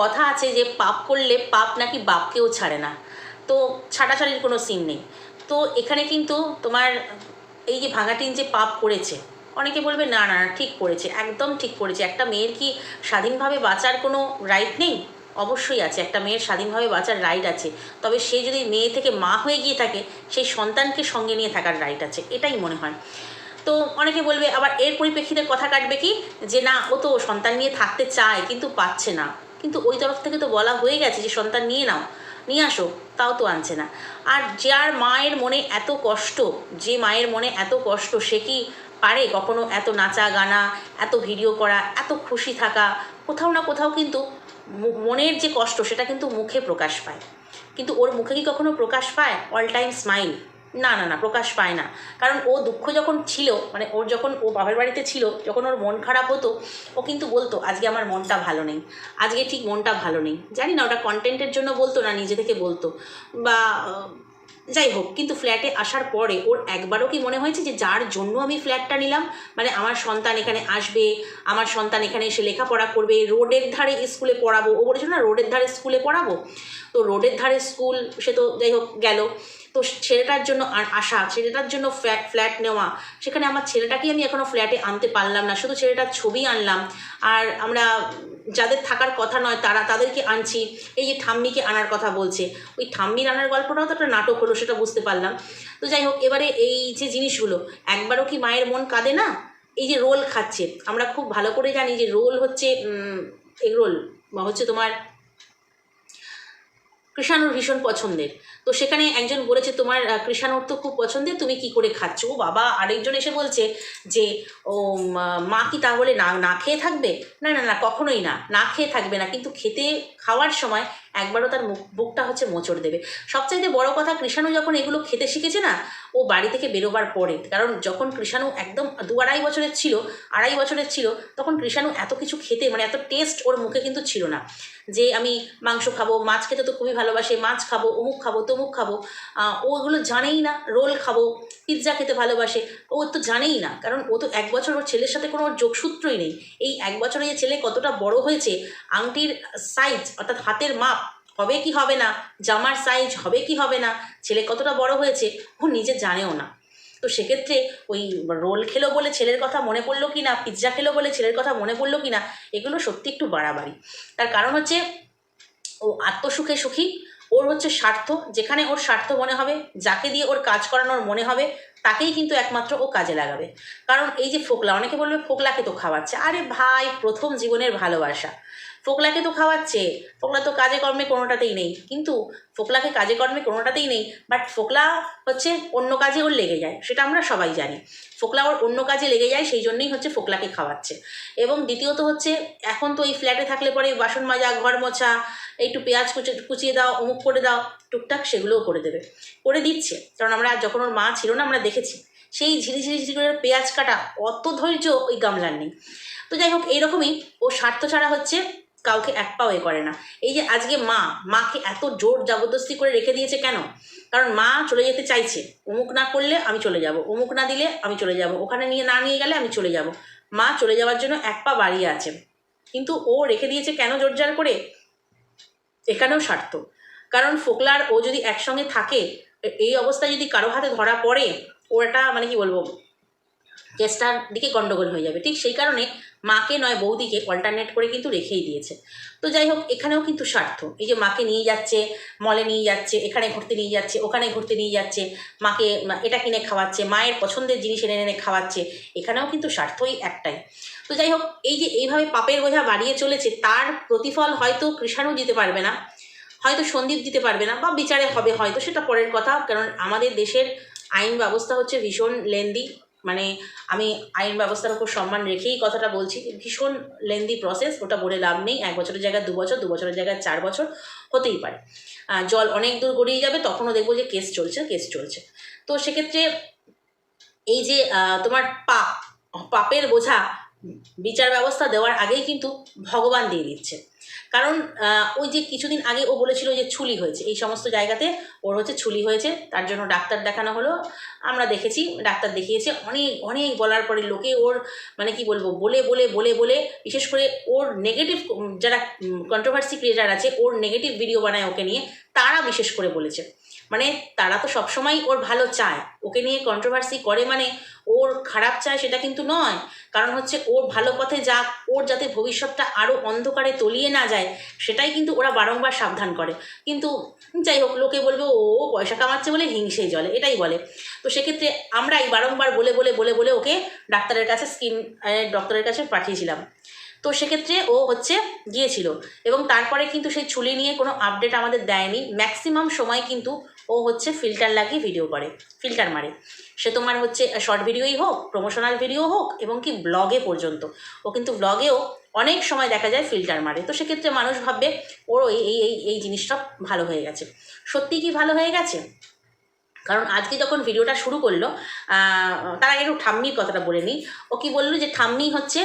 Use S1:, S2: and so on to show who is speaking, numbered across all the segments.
S1: কথা আছে যে পাপ করলে পাপ নাকি বাপকেও ছাড়ে না। তো ছাড়াছাড়ির কোনো সিন নেই। তো এখানে কিন্তু তোমার এই যে ভাঙাটিন যে পাপ করেছে, অনেকে বলবে, না না ঠিক করেছে, একদম ঠিক করেছে। একটা মেয়ের কি স্বাধীনভাবে বাঁচার কোনো রাইট নেই? অবশ্যই আছে, একটা মেয়ের স্বাধীনভাবে বাঁচার রাইট আছে। তবে সে যদি মেয়ে থেকে মা হয়ে গিয়ে থাকে সেই সন্তানকে সঙ্গে নিয়ে থাকার রাইট আছে, এটাই মনে হয়। তো অনেকে বলবে, আবার এর পরিপ্রেক্ষিতে কথা কাটবে কি? যে না, ও তো সন্তান নিয়ে থাকতে চায়, কিন্তু পাচ্ছে না। কিন্তু ওই তরফ থেকে তো বলা হয়ে গেছে যে, সন্তান নিয়ে নাও, নিয়ে আসো, তাও তো আনছে না। আর যার মায়ের মনে এত কষ্ট, যে মায়ের মনে এত কষ্ট, সে কি পারে কখনো এত নাচা গানা, এত ভিডিও করা, এত খুশি থাকা? কোথাও না কোথাও কিন্তু মনের যে কষ্ট, সেটা কিন্তু মুখে প্রকাশ পায়। কিন্তু ওর মুখে কি কখনো প্রকাশ পায়? অল টাইম স্মাইল না না না, প্রকাশ পায় না। কারণ ও দুঃখ যখন ছিল মানে ওর যখন ও বাবার বাড়িতে ছিল, যখন ওর মন খারাপ হতো, ও কিন্তু বলতো, আজকে আমার মনটা ভালো নেই। আজকে ঠিক মনটা ভালো নেই। জানি না, ওটা কন্টেন্টের জন্য বলতো না, নিজে থেকে বলতো। বা যাই হোক, কিন্তু ফ্ল্যাটে আসার পরে ওর একবারও কি মনে হয়েছে যে, যার জন্য আমি ফ্ল্যাটটা নিলাম মানে আমার সন্তান এখানে আসবে, আমার সন্তান এখানে এসে লেখাপড়া করবে, রোডের ধারে স্কুলে পড়াবো। ও বলেছিল, না, রোডের ধারে স্কুলে পড়াবো। তো রোডের ধারে স্কুল সে তো যাই হোক গেল। তো ছেলেটার জন্য আসা ছেলেটার জন্য ফ্ল্যাট ফ্ল্যাট নেওয়া, সেখানে আমার ছেলেটাকেই আমি এখনও ফ্ল্যাটে আনতে পারলাম না, শুধু ছেলেটার ছবি আনলাম। আর আমরা যাদের থাকার কথা নয়, তারা তাদেরকে আনছি। এই যে ঠাম্মিকে আনার কথা বলছে, ওই ঠাম্মির আনার গল্পটাও তো একটা নাটক হলো, সেটা বুঝতে পারলাম। তো যাই হোক, এবারে এই যে জিনিসগুলো, একবারও কি মায়ের মন কাঁদে না? এই যে রোল খাচ্ছে, আমরা খুব ভালো করে জানি যে রোল হচ্ছে এগ রোল, বা হচ্ছে তোমার কৃষাণুর ভীষণ পছন্দের। তো সেখানে একজন বলেছে তোমার আহ, কৃষাণুর তো খুব পছন্দের তুমি কি করে খাচ্ছ? ও বাবা আরেকজন এসে বলছে যে ও মা- কি তাহলে না না খেয়ে থাকবে? না না না কখনোই না না খেয়ে থাকবে না কিন্তু খেতে খাওয়ার সময় একবারও তার মুখ বুকটা হচ্ছে মোচড় দেবে। সবচাইতে বড় কথা কৃষাণু যখন এগুলো খেতে শিখেছে না ও বাড়ি থেকে বেরোবার পরে কারণ যখন কৃষাণু একদম দু আড়াই বছরের ছিল আড়াই বছরের ছিল তখন কৃষাণু এত কিছু খেতে মানে এত টেস্ট ওর মুখে কিন্তু ছিল না। যে আমি মাংস খাব মাছ খেতে তো খুবই ভালোবাসে মাছ খাব অমুক খাব তমুক খাব। ও ওগুলো জানেই না, রোল খাব পিৎজা খেতে ভালোবাসে। ও তো জানেই না, কারণ ও তো এক বছর ওর ছেলের সাথে কোনো যোগসূত্রই নেই। এই এক বছরে যে ছেলে কতটা বড় হয়েছে, আংটির সাইজ অর্থাৎ হাতের মাপ, হবে কি হবে না, জামার সাইজ হবে কি হবে না, ছেলে কতটা বড় হয়েছে, ও নিজে জানেও না। তো সেক্ষেত্রে ওই রোল খেলো বলে ছেলের কথা মনে পড়ল কি না পিৎজা খেলো বলে ছেলের কথা মনে পড়ল কি না এগুলো সত্যি একটু বাড়াবাড়ি। তার কারণ হচ্ছে, ও আত্মসুখে সুখী ওর হচ্ছে স্বার্থ, যেখানে ওর স্বার্থ মনে হবে, যাকে দিয়ে ওর কাজ করানোর মনে হবে, তাকেই কিন্তু একমাত্র ও কাজে লাগাবে। কারণ এই যে ফোকলা, অনেকে বলবে ফোকলাকে তো খাওয়াচ্ছে। আরে ভাই, প্রথম জীবনের ভালোবাসা। ফোকলাকে তো খাওয়াচ্ছে, ফোকলা তো কাজে কর্মে কোনোটাতেই নেই। কিন্তু ফোকলাকে কাজে কর্মে কোনোটাতেই নেই বাট ফোকলা হচ্ছে অন্য কাজে ওর লেগে যায়, সেটা আমরা সবাই জানি। ফোকলা ওর অন্য কাজে লেগে যায়, সেই জন্যই হচ্ছে ফোকলাকে খাওয়াচ্ছে। এবং দ্বিতীয়ত হচ্ছে, এখন তো এই ফ্ল্যাটে থাকলে পরে বাসন মাজা, ঘর মোছা একটু পেঁয়াজ কুচে, কুচিয়ে দাও, অমুক করে দাও, টুকটাক সেগুলোও করে দেবে। করে দিচ্ছে। কারণ আমরা যখন ওর মা ছিল না, আমরা দেখেছি। সেই ঝিরি ঝিরি ঝিরি করে পেঁয়াজ কাটা অত ধৈর্য ওই গামলার নেই। তো যাই হোক, এইরকমই ও স্বার্থ ছাড়া হচ্ছে, কাউকে এক পাও এ করে না। এই যে আজকে মা, মাকে এত জোর জবরদস্তি করে রেখে দিয়েছে কেন? কারণ মা চলে যেতে চাইছে। অমুক না করলে আমি চলে যাব, অমুক না দিলে আমি চলে যাব, ওখানে নিয়ে না নিয়ে গেলে আমি চলে যাব। মা চলে যাওয়ার জন্য এক পা বাড়িয়ে আছে। কিন্তু ও রেখে দিয়েছে কেন জোরজার করে? এখানেও স্বার্থ কারণ ফোকলার ও যদি একসঙ্গে থাকে এই অবস্থায় যদি কারও হাতে ধরা পড়ে ওটা মানে কি বলব কেসটার দিকে গন্ডগোল হয়ে যাবে। ঠিক সেই কারণে মাকে নয়, বৌদিকে অল্টারনেট করে কিন্তু রেখেই দিয়েছে। তো যাই হোক, এখানেও কিন্তু স্বার্থ। এই যে মাকে নিয়ে যাচ্ছে মলে নিয়ে যাচ্ছে, এখানে ঘুরতে নিয়ে যাচ্ছে, ওখানে ঘুরতে নিয়ে যাচ্ছে, মাকে এটা কিনে খাওয়াচ্ছে, মায়ের পছন্দের জিনিস এনে এনে খাওয়াচ্ছে, এখানেও কিন্তু স্বার্থই একটাই। তো যাই হোক, এই যে এইভাবে পাপের বোঝা বাড়িয়ে চলেছে, তার প্রতিফল হয়তো কৃষাণু দিতে পারবে না, হয়তো সন্দীপ দিতে পারবে না, বা বিচারে হবে হয়তো, সেটা পরের কথা, কারণ আমাদের দেশের আইন ব্যবস্থা হচ্ছে ভীষণ লেন্দি মানে আমি আইন ব্যবস্থার উপর সম্মান রেখেই কথাটা বলছি ভীষণ লেন্দি প্রসেস ওটা বলে লাভ নেই। এক বছরের জায়গায় দু বছর, দু বছরের জায়গায় চার বছর, হতেই পারে। জল অনেক দূর গড়িয়ে যাবে, তখনও দেখব যে কেস চলছে কেস চলছে। তো সেক্ষেত্রে এই যে তোমার পাপ, পাপের বোঝা, বিচার ব্যবস্থা দেওয়ার আগেই কিন্তু ভগবান দিয়ে দিচ্ছে। কারণ ওই যে কিছুদিন আগে ও বলেছিল যে ছুলি হয়েছে। এই সমস্ত জায়গাতে ওর হচ্ছে ছুলি হয়েছে, তার জন্য ডাক্তার দেখানো হলো। আমরা দেখেছি, ডাক্তার দেখিয়েছে। অনেক অনেক বলার পরে লোকে ওর মানে কি বলব, বলে বলে বলে বলে, বিশেষ করে ওর নেগেটিভ যারা কন্ট্রোভার্সি ক্রিয়েটার আছে, ওর নেগেটিভ ভিডিও বানায় ওকে নিয়ে, তারা বিশেষ করে বলেছে। মানে তারা তো সবসময় ওর ভালো চায়। ওকে নিয়ে কন্ট্রোভার্সি করে মানে ওর খারাপ চায় সেটা কিন্তু নয়। কারণ হচ্ছে ওর ভালো পথে যাক ওর যাতে ভবিষ্যৎটা আরও অন্ধকারে তলিয়ে না যায়, সেটাই কিন্তু ওরা বারংবার সাবধান করে। কিন্তু যাই হোক, লোকে বলবে, ও পয়সা কামাচ্ছে বলে হিংসেই জলে। এটাই বলে। তো সেক্ষেত্রে আমরাই বারংবার বলে বলে বলে বলে ওকে ডাক্তারের কাছে, স্কিন ডক্টরের কাছে পাঠিয়েছিলাম। তো সেক্ষেত্রে ও হচ্ছে গিয়েছিল। এবং তারপরে কিন্তু সেই ছুলি নিয়ে কোনো আপডেট আমাদের দেয়নি। ম্যাক্সিমাম সময় কিন্তু ও হচ্ছে ফিল্টার লাগিয়ে ভিডিও করে ফিল্টার মারে। সে তোমার হচ্ছে শর্ট ভিডিওই হোক প্রমোশনাল ভিডিও হোক এবং কি ব্লগে পর্যন্ত। ও কিন্তু ব্লগেও অনেক সময় দেখা যায় ফিল্টার মারে। তো সেক্ষেত্রে মানুষ ভাববে ওর এই এই এই জিনিসটা ভালো হয়ে গেছে। সত্যি কি ভালো হয়ে গেছে? কারণ আজকে যখন ভিডিওটা শুরু করল তার আগে একটু ঠাম্মির কথাটা বলে নিই। ও কি বলল যে, ঠাম্মি হচ্ছে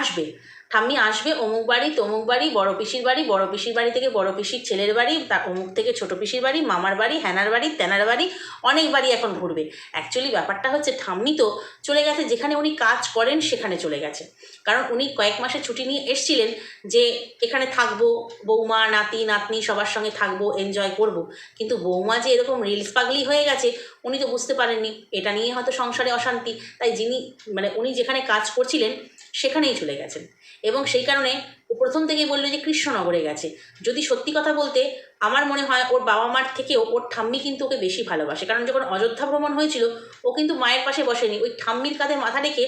S1: আসবে। ঠাম্মি আসবে, অমুক বাড়ি, তমুক বাড়ি, বড় পিসির বাড়ি, বড় পিসির বাড়ি থেকে বড় পিসির ছেলের বাড়ি তার অমুক থেকে ছোট পিসির বাড়ি, মামার বাড়ি, হ্যানার বাড়ি, তেনার বাড়ি, অনেক বাড়ি এখন ঘুরবে। অ্যাকচুয়ালি ব্যাপারটা হচ্ছে ঠাম্মি তো চলে গেছে, যেখানে উনি কাজ করেন সেখানে চলে গেছে। কারণ উনি কয়েক মাসের ছুটি নিয়ে এসছিলেন যে এখানে থাকব, বৌমা, নাতি, নাতনি সবার সঙ্গে থাকব এনজয় করব। কিন্তু বৌমা যে এরকম রিলস পাগলি হয়ে গেছে, উনি তো বুঝতে পারেননি। এটা নিয়ে হয়তো সংসারে অশান্তি। তাই যিনি মানে উনি যেখানে কাজ করছিলেন, সেখানেই চলে গেছেন। এবং সেই কারণে ও প্রথম থেকেই বলল যে কৃষ্ণনগরে গেছে। যদি সত্যি কথা বলতে আমার মনে হয় ওর বাবা মার থেকেও ওর ঠাম্মি কিন্তু ওকে বেশি ভালোবাসে। কারণ যখন অযোধ্যা ভ্রমণ হয়েছিল, ও কিন্তু মায়ের পাশে বসেনি। ওই ঠাম্মির কাঁধে মাথা রেখে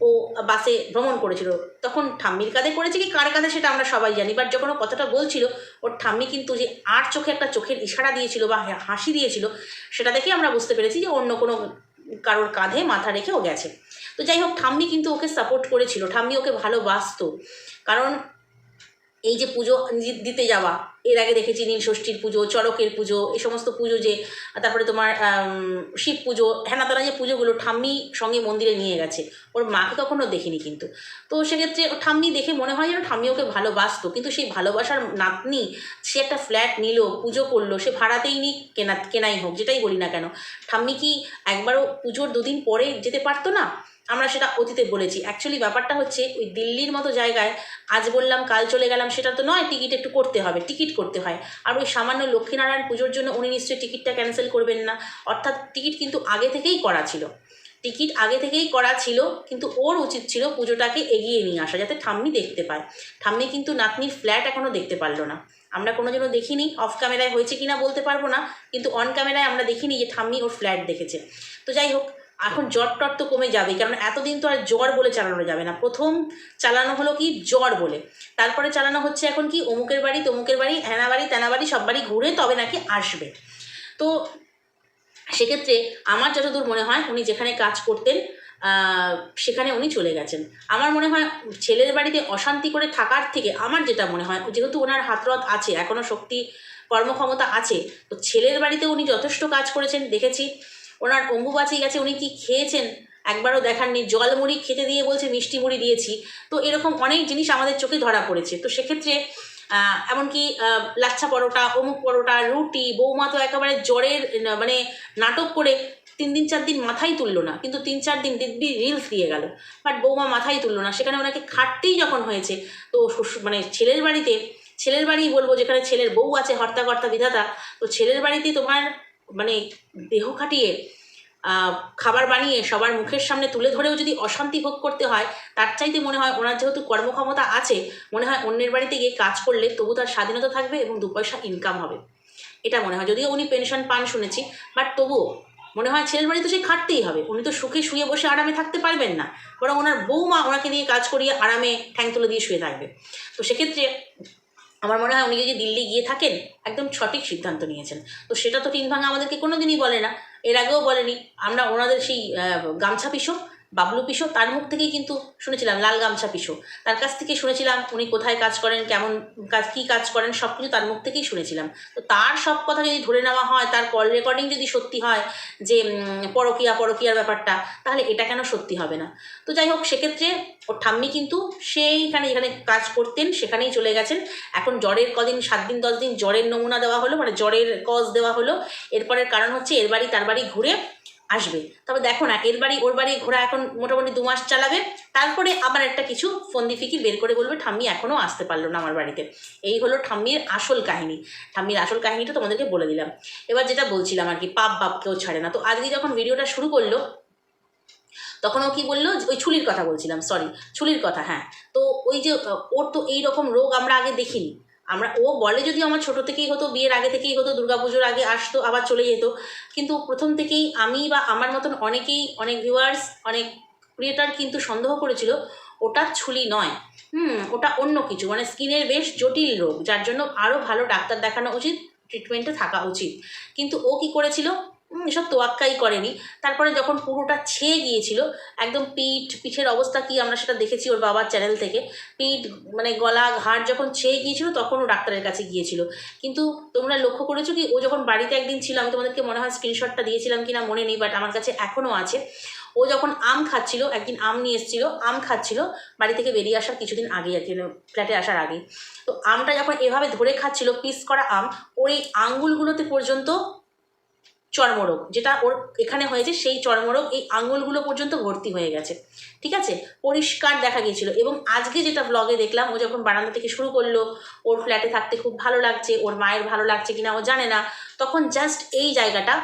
S1: ও বাসে ভ্রমণ করেছিল। তখন ঠাম্মির কাঁধে করেছে কি কার কাঁধে সেটা আমরা সবাই জানি। বাট যখন ও কথাটা বলছিল, ওর ঠাম্মি কিন্তু যে আর চোখে একটা চোখের ইশারা দিয়েছিল বা হাসি দিয়েছিল, সেটা দেখে আমরা বুঝতে পেরেছি যে অন্য কোনো কারোর কাঁধে মাথা রেখে ও গেছে। তো যাই হোক, ঠাম্মি কিন্তু ওকে সাপোর্ট করেছিল। ঠাম্মি ওকে ভালোবাসতো। কারণ এই যে পুজো দিতে যাওয়া, এর আগে দেখেছি নীল ষষ্ঠীর পুজো, চড়কের পুজো, এই সমস্ত পুজো যে, তারপরে তোমার শিব পুজো হেনাতলা যে পুজোগুলো ঠাম্মি সঙ্গে মন্দিরে নিয়ে গেছে। ওর মাকে কখনো দেখিনি কিন্তু। তো সেক্ষেত্রে ঠাম্মি দেখে মনে হয় যেন ঠাম্মি ওকে ভালোবাসতো। কিন্তু সেই ভালোবাসার নাতনি, সে একটা ফ্ল্যাট নিল, পুজো করল, সে ভাড়াতেই নিক কেনা কেনাই হোক, যেটাই বলি না কেন। ঠাম্মি কি একবারও পুজোর দুদিন পরে যেতে পারতো না? আমরা সেটা অতীতে বলেছি। অ্যাকচুয়ালি ব্যাপারটা হচ্ছে, ওই দিল্লির মতো জায়গায় আজ বললাম, কাল চলে গেলাম, সেটা তো নয়, টিকিট একটু করতে হবে, টিকিট করতে হয়। আর ওই সামান্য লক্ষ্মীনারায়ণ পুজোর জন্য উনি নিশ্চয়ই টিকিটটা ক্যান্সেল করবেন না। অর্থাৎ টিকিট কিন্তু আগে থেকেই করা ছিল। টিকিট আগে থেকেই করা ছিল, কিন্তু ওর উচিত ছিল পুজোটাকে এগিয়ে নিয়ে আসা, যাতে ঠাম্মি দেখতে পায়। ঠাম্মি কিন্তু নাতনির ফ্ল্যাট এখনও দেখতে পারল না। আমরা কোনো জন্য দেখিনি অফ ক্যামেরায় হয়েছে কিনা বলতে পারব না, কিন্তু অন ক্যামেরায় আমরা দেখিনি যে ঠাম্মি ওর ফ্ল্যাট দেখেছে। তো যাই হোক এখন জ্বর টর তো কমে যাবে কারণ এতদিন তো আর জ্বর বলে চালানো যাবে না। প্রথম চালানো হলো কি? জ্বর বলে। তারপরে চালানো হচ্ছে এখন কি? অমুকের বাড়ি, তমুকের বাড়ি, হ্যানা বাড়ি তেনা বাড়ি, সব বাড়ি ঘুরে তবে নাকি আসবে। তো সেক্ষেত্রে আমার যতদূর মনে হয়, উনি যেখানে কাজ করতেন সেখানে উনি চলে গেছেন। আমার মনে হয় ছেলের বাড়িতে অশান্তি করে থাকার থেকে আমার যেটা মনে হয়, যেহেতু ওনার হাতরত আছে এখনও শক্তি কর্মক্ষমতা আছে, তো ছেলের বাড়িতে উনি যথেষ্ট কাজ করেছেন, দেখেছি। ওনার অম্বুবাচি গেছে, উনি কি খেয়েছেন? একবারও দেখাননি। জল মুড়ি খেতে দিয়ে বলছে, মিষ্টি মুড়ি দিয়েছি। তো এরকম অনেক জিনিস আমাদের চোখে ধরা পড়েছে। তো সেক্ষেত্রে এমনকি লাচ্ছা পরোটা, অমুক পরোটা, রুটি, বৌমা তো একেবারে জ্বরের মানে নাটক করে তিন দিন, চার দিন মাথাই তুললো না। কিন্তু তিন, চার দিন দিব্যি রিলস দিয়ে গেল। বাট বৌমা মাথাই তুললো না। সেখানে ওনাকে খাটতেই যখন হয়েছে, তো মানে ছেলের বাড়িতে, ছেলের বাড়ি বলব, যেখানে ছেলের বউ আছে, হর্তাকর্তা বিধাতা, তো ছেলের বাড়িতে তোমার মানে দেহ খাটিয়ে খাবার বানিয়ে সবার মুখের সামনে তুলে ধরেও যদি অশান্তি ভোগ করতে হয়, তার চাইতে মনে হয় ওনার যেহেতু কর্মক্ষমতা আছে, মনে হয় অন্যের বাড়িতে গিয়ে কাজ করলে তবু তার স্বাধীনতা থাকবে এবং দু পয়সা ইনকাম হবে। এটা মনে হয়, যদিও উনি পেনশন পান শুনেছি বাট তবুও মনে হয় ছেলের বাড়ি তো সেই খাটতেই হবে। উনি তো সুখে শুয়ে বসে আরামে থাকতে পারবেন না, বরং ওনার বউমা ওনাকে দিয়ে কাজ করিয়ে আরামে ঠ্যাং তুলে দিয়ে শুয়ে থাকবে। তো সেক্ষেত্রে আমার মনে হয় উনি যদি দিল্লি গিয়ে থাকেন, একদম সঠিক সিদ্ধান্ত নিয়েছেন। তো সেটা তো টিন ভাঙা আমাদেরকে কোনো দিনই বলে না। এর আগেও বলেনি, আমরা ওনাদের সেই গামছা পিসো বাবলু পিসো তার মুখ থেকেই কিন্তু শুনেছিলাম, লাল গামছা পিসো। তার কাছ থেকে শুনেছিলাম, উনি কোথায় কাজ করেন, কেমন কাজ, কী কাজ করেন, সব কিছু তার মুখ থেকেই শুনেছিলাম। তো তার সব কথা যদি ধরে নেওয়া হয়, তার কল রেকর্ডিং যদি সত্যি হয় যে পরকীয়া, পরকীয়ার ব্যাপারটা, তাহলে এটা কেন সত্যি হবে না? তো যাই হোক, সেক্ষেত্রে ওর ঠাম্মি কিন্তু সেইখানে যেখানে কাজ করতেন, সেখানেই চলে গেছেন। এখন জ্বরের কদিন, সাত দিন, দশ দিন জ্বরের নমুনা দেওয়া হলো মানে জ্বরের কজ দেওয়া হলো। এরপরের কারণ হচ্ছে, এর বাড়ি, তার বাড়ি ঘুরে আসবে। তবে দেখো না, এর বাড়ি, ওর বাড়ি ঘোরা এখন মোটামুটি দু মাস চালাবে। তারপরে আবার একটা কিছু ফন্দি ফিকির বের করে বলবে, ঠাম্মি এখনও আসতে পারল না আমার বাড়িতে। এই হলো ঠাম্মির আসল কাহিনী। ঠাম্মির আসল কাহিনীটা তোমাদেরকে বলে দিলাম। এবার যেটা বলছিলাম আর কি, পাপ বাপ কেউ ছাড়ে না। তো আজকে যখন ভিডিওটা শুরু করল, তখন ও কি বলল, ওই ছুলির কথা বলছিলাম সরি ছুলির কথা হ্যাঁ। তো ওই যে, ওর তো এই রকম রোগ আমরা আগে দেখিনি। আমরা, ও বলে যদি আমার ছোট থেকেই হতো, বিয়ের আগে থেকেই হতো, দুর্গাপুজোর আগে আসতো, আবার চলে যেত। কিন্তু প্রথম থেকেই আমি বা আমার মতন অনেকেই, অনেক ভিউয়ার্স অনেক ক্রিয়েটার কিন্তু সন্দেহ করেছিল, ওটা ছুলি নয়। হুম, ওটা অন্য কিছু। মানে স্কিনের বেশ জটিল রোগ, যার জন্য আরও ভালো ডাক্তার দেখানো উচিত ট্রিটমেন্টে থাকা উচিত। কিন্তু ও কি করেছিল? এসব তোয়াক্কাই করেনি। তারপরে যখন পুরোটা ছেয়ে গিয়েছিল, একদম পিঠ, পিঠের অবস্থা কি আমরা সেটা দেখেছি ওর বাবার চ্যানেল থেকে। পিঠ মানে গলা, ঘাড় যখন ছেয়ে গিয়েছিল, তখন ও ডাক্তারের কাছে গিয়েছিল। কিন্তু তোমরা লক্ষ্য করেছ কি, ও যখন বাড়িতে একদিন ছিল, আমি তোমাদেরকে মনে হয় স্ক্রিনশটটা দিয়েছিলাম কিনা মনে নেই বাট আমার কাছে এখনও আছে। ও যখন আম খাচ্ছিল, একদিন আম নিয়ে এসেছিল, আম খাচ্ছিল, বাড়ি থেকে বেরিয়ে আসার কিছুদিন আগে আর কি ফ্ল্যাটে আসার আগে তো আমটা যখন এভাবে ধরে খাচ্ছিল পিস করা আম, ওই আঙ্গুলগুলোতে পর্যন্ত চর্মরোগ, যেটা ওর এখানে হয়েছে সেই চর্মরোগ এই আঙুলগুলো পর্যন্ত ভর্তি হয়ে গেছে, ঠিক আছে? পরিষ্কার দেখা গিয়েছিল এবং আজকে যেটা ব্লগে দেখলাম, ও যখন বারান্দা থেকে শুরু করল, ওর ফ্ল্যাটে থাকতে খুব ভালো লাগছে, ওর মায়ের ভালো লাগছে কিনা ও জানে না, তখন জাস্ট এই জায়গাটা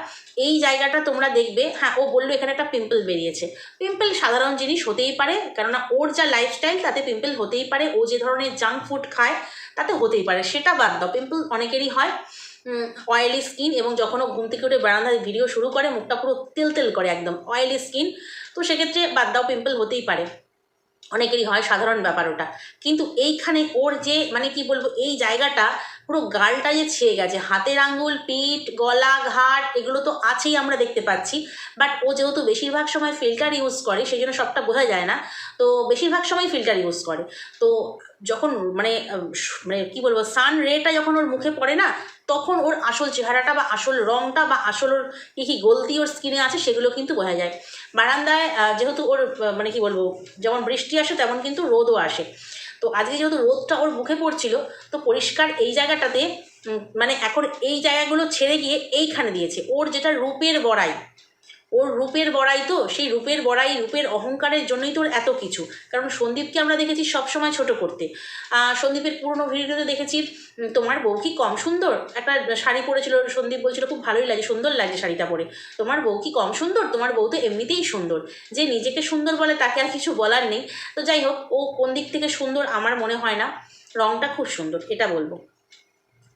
S1: এই জায়গাটা তোমরা দেখবে হ্যাঁ ও বলল এখানে একটা পিম্পল বেরিয়েছে। পিম্পল সাধারণ জিনিস হতেই পারে, কেননা ওর যা লাইফস্টাইল তাতে পিম্পল হতেই পারে, ও যে ধরনের জাঙ্ক ফুড খায় তাতে হতেই পারে, সেটা বাদ দাও পিম্পল অনেকেরই হয়। অয়েলি স্কিন এবং যখন ঘুম থেকে উঠে বারান্দায় ভিডিও শুরু করে, মুখটা পুরো তেল তেল করে একদম অয়েলি স্কিন তো সেক্ষেত্রে বাদ দাও পিম্পল হতেই পারে। অনেকেরই হয় সাধারণ ব্যাপার ওটা। কিন্তু এইখানে ওর যে মানে কি বলব, এই জায়গাটা পুরো গালটা যে ছেয়ে গেছে। হাতের আঙ্গুল পিঠ, গলা ঘাট এগুলো তো আছেই আমরা দেখতে পাচ্ছি। বাট ও যেহেতু বেশিরভাগ সময় ফিল্টার ইউজ করে সেই জন্য সবটা বোঝা যায় না। তো বেশিরভাগ সময় ফিল্টার ইউজ করে। তো যখন মানে মানে কি বলব সান রেটা যখন ওর মুখে পড়ে না, তখন ওর আসল চেহারাটা বা আসল রঙটা বা আসল ওর কী কী গলতি ওর স্কিনে আছে, সেগুলো কিন্তু বোঝা যায়। বারান্দায় যেহেতু ওর মানে কি বলব, যেমন বৃষ্টি আসে তেমন কিন্তু রোদও আসে। তো আজকে যেহেতু রোদটা ওর মুখে পড়ছিল, তো পরিষ্কার এই জায়গাটাতে মানে এখন এই জায়গাগুলো ছেড়ে গিয়ে এইখানে দিয়েছে। ওর যেটা রূপের বড়াই ওর রূপের বড়াই তো, সেই রূপের বড়াই, রূপের অহংকারের জন্যই তোর এত কিছু। কারণ সন্দীপকে আমরা দেখেছি সবসময় ছোট করতে। সন্দীপের পুরনো ভিডিওতে দেখেছি তোমার বউ কি কম সুন্দর? একটা শাড়ি পরেছিল, সন্দীপ বলছিল, খুব ভালোই লাগে, সুন্দর লাগে শাড়িটা পরে। তোমার বউ কি কম সুন্দর? তোমার বউ তো এমনিতেই সুন্দর। যে নিজেকে সুন্দর বলে তাকে আর কিছু বলার নেই। তো যাই হোক, ও কোন দিক থেকে সুন্দর আমার মনে হয় না। রংটা খুব সুন্দর, এটা বলব।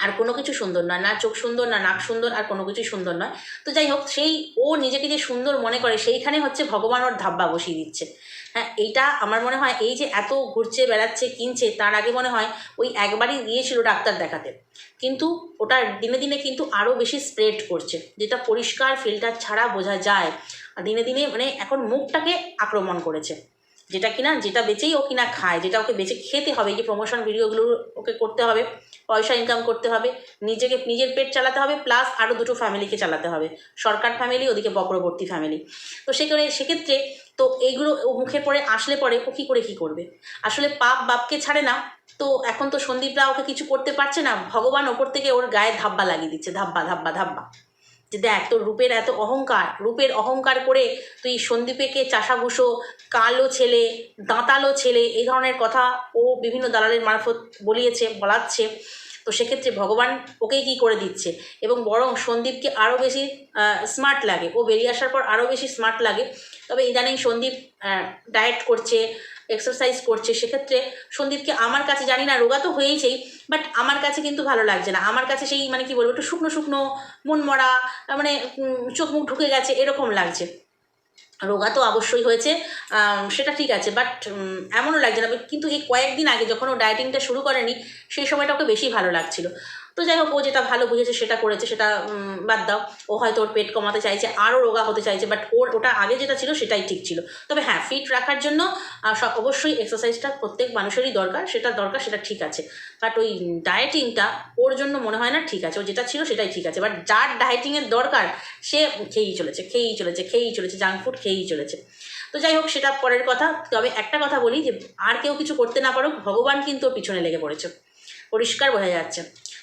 S1: আর কোনো কিছু সুন্দর নয়, না চোখ সুন্দর, না নাক সুন্দর, আর কোনো কিছুই সুন্দর নয়। তো যাই হোক, সেই ও নিজেকে যে সুন্দর মনে করে, সেইখানে হচ্ছে ভগবান ওর ধাব্বা বসিয়ে দিচ্ছে। হ্যাঁ এইটা আমার মনে হয় এই যে এত ঘুরছে, বেড়াচ্ছে, কিনছে, তার আগে মনে হয় ওই একবারই গিয়েছিল ডাক্তার দেখাতে। কিন্তু ওটা দিনে দিনে কিন্তু আরও বেশি স্প্রেড করছে। যেটা পরিষ্কার ফিল্টার ছাড়া বোঝা যায়। আর দিনে দিনে মানে এখন মুখটাকে আক্রমণ করেছে। যেটা কিনা, যেটা বেচেই ও কিনা খায়, যেটা ওকে বেচে খেতে হবে যে প্রমোশন ভিডিওগুলো ওকে করতে হবে, পয়সা ইনকাম করতে হবে, নিজেকে, নিজের পেট চালাতে হবে প্লাস আরও দুটো ফ্যামিলিকে চালাতে হবে, সরকার ফ্যামিলি ওদিকে বক্রবর্তী ফ্যামিলি তো সেখানে, সেক্ষেত্রে তো এইগুলো মুখে পড়ে আসলে পরে ও কী করে কী করবে? আসলে পাপ বাপকে ছাড়ে না, তো এখন তো সন্দীপরা ওকে কিছু করতে পারছে না, ভগবান ওপর থেকে ওর গায়ে ধাব্বা লাগিয়ে দিচ্ছে, ধাব্বা ধাব্বা ধাব্বা। যে দেখ, তোর রূপের এত অহংকার, রূপের অহংকার করে তুই সন্দীপেকে চাষাভুষো কালো ছেলে, দাঁতালো ছেলে, এই ধরনের কথা ও বিভিন্ন দালালের মারফত বলিয়েছে, বলাচ্ছে। তো সেক্ষেত্রে ভগবান ওকেই কী করে দিচ্ছে? এবং বরং সন্দীপকে আরও বেশি স্মার্ট লাগে। ও বেরিয়ে আসার পর আরও বেশি স্মার্ট লাগে। তবে ইদানিং সন্দীপ ডায়েট করছে এক্সারসাইজ করছে, সেক্ষেত্রে সন্দীপকে আমার কাছে, জানি না, রোগা তো হয়েইছেই বাট আমার কাছে কিন্তু ভালো লাগছে না। আমার কাছে সেই মানে কি বলব, একটু শুকনো শুকনো, মন মরা মানে চোখ মুখ ঢুকে গেছে, এরকম লাগছে। রোগা তো অবশ্যই হয়েছে সেটা ঠিক আছে বাট এমনও লাগছে না। কিন্তু এই কয়েকদিন আগে যখন ও ডায়েটিংটা শুরু করেনি, সেই সময়টা ওকে বেশি ভালো লাগছিল। তো যাই হোক ও যেটা ভালো বুঝেছে সেটা করেছে, সেটা বাদ দাও। ও হয়তো ওর পেট কমাতে চাইছে, আরও রোগা হতে চাইছে বাট ওর ওটা আগে যেটা ছিল সেটাই ঠিক ছিল। তবে হ্যাঁ ফিট রাখার জন্য অবশ্যই এক্সারসাইজটা প্রত্যেক মানুষেরই দরকার, সেটা দরকার, সেটা ঠিক আছে। বাট ওই ডায়েটিংটা ওর জন্য মনে হয় না ঠিক আছে, ও যেটা ছিল সেটাই ঠিক আছে। বাট যার ডায়েটিংয়ের দরকার, সে খেয়েই চলেছে খেয়েই চলেছে খেয়েই চলেছে জাঙ্ক ফুড খেয়েই চলেছে। তো যাই হোক সেটা পরের কথা। তবে একটা কথা বলি যে, আর কেউ কিছু করতে না পারুক, ভগবান কিন্তু ওর পিছনে লেগে পড়েছে। পরিষ্কার বোঝা যাচ্ছে।